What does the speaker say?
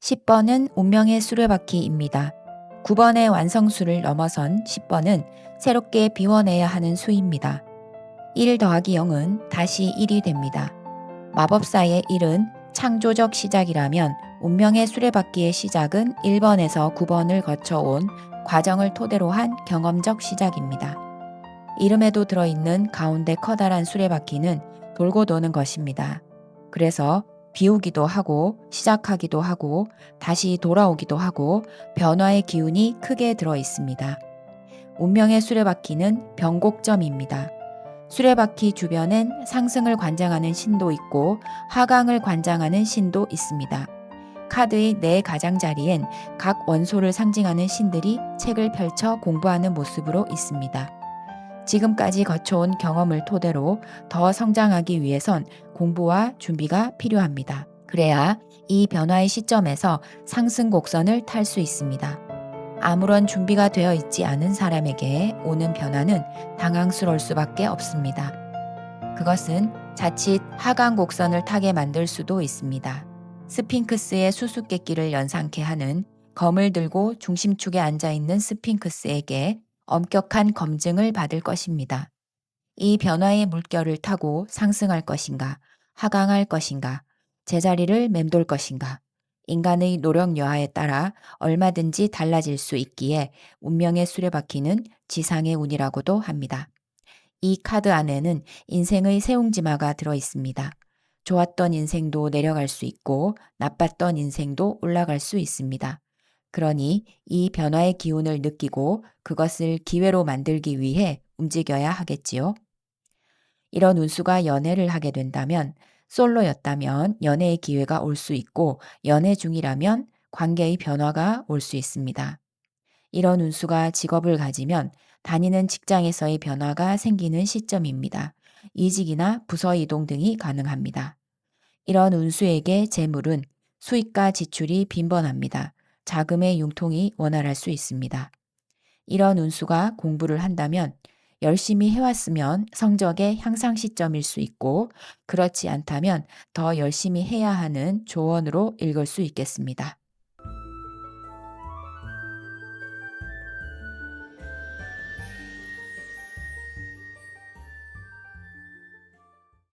10번은 운명의 수레바퀴입니다. 9번의 완성수를 넘어선 10번은 새롭게 비워내야 하는 수입니다. 1 더하기 0은 다시 1이 됩니다. 마법사의 1은 창조적 시작이라면 운명의 수레바퀴의 시작은 1번에서 9번을 거쳐온 과정을 토대로 한 경험적 시작입니다. 이름에도 들어있는 가운데 커다란 수레바퀴는 돌고 도는 것입니다. 그래서 비우기도 하고 시작하기도 하고 다시 돌아오기도 하고 변화의 기운이 크게 들어 있습니다. 운명의 수레바퀴는 변곡점입니다. 수레바퀴 주변엔 상승을 관장하는 신도 있고 하강을 관장하는 신도 있습니다. 카드의 네 가장자리엔 각 원소를 상징하는 신들이 책을 펼쳐 공부하는 모습으로 있습니다. 지금까지 거쳐온 경험을 토대로 더 성장하기 위해선 공부와 준비가 필요합니다. 그래야 이 변화의 시점에서 상승 곡선을 탈 수 있습니다. 아무런 준비가 되어 있지 않은 사람에게 오는 변화는 당황스러울 수밖에 없습니다. 그것은 자칫 하강 곡선을 타게 만들 수도 있습니다. 스핑크스의 수수께끼를 연상케 하는 검을 들고 중심축에 앉아 있는 스핑크스에게 엄격한 검증을 받을 것입니다. 이 변화의 물결을 타고 상승할 것인가, 하강할 것인가, 제자리를 맴돌 것인가, 인간의 노력 여하에 따라 얼마든지 달라질 수 있기에 운명의 수레바퀴는 지상의 운이라고도 합니다. 이 카드 안에는 인생의 세웅지마가 들어 있습니다. 좋았던 인생도 내려갈 수 있고 나빴던 인생도 올라갈 수 있습니다. 그러니 이 변화의 기운을 느끼고 그것을 기회로 만들기 위해 움직여야 하겠지요. 이런 운수가 연애를 하게 된다면 솔로였다면 연애의 기회가 올 수 있고 연애 중이라면 관계의 변화가 올 수 있습니다. 이런 운수가 직업을 가지면 다니는 직장에서의 변화가 생기는 시점입니다. 이직이나 부서 이동 등이 가능합니다. 이런 운수에게 재물은 수익과 지출이 빈번합니다. 자금의 융통이 원활할 수 있습니다. 이런 운수가 공부를 한다면 열심히 해왔으면 성적의 향상 시점일 수 있고 그렇지 않다면 더 열심히 해야 하는 조언으로 읽을 수 있겠습니다.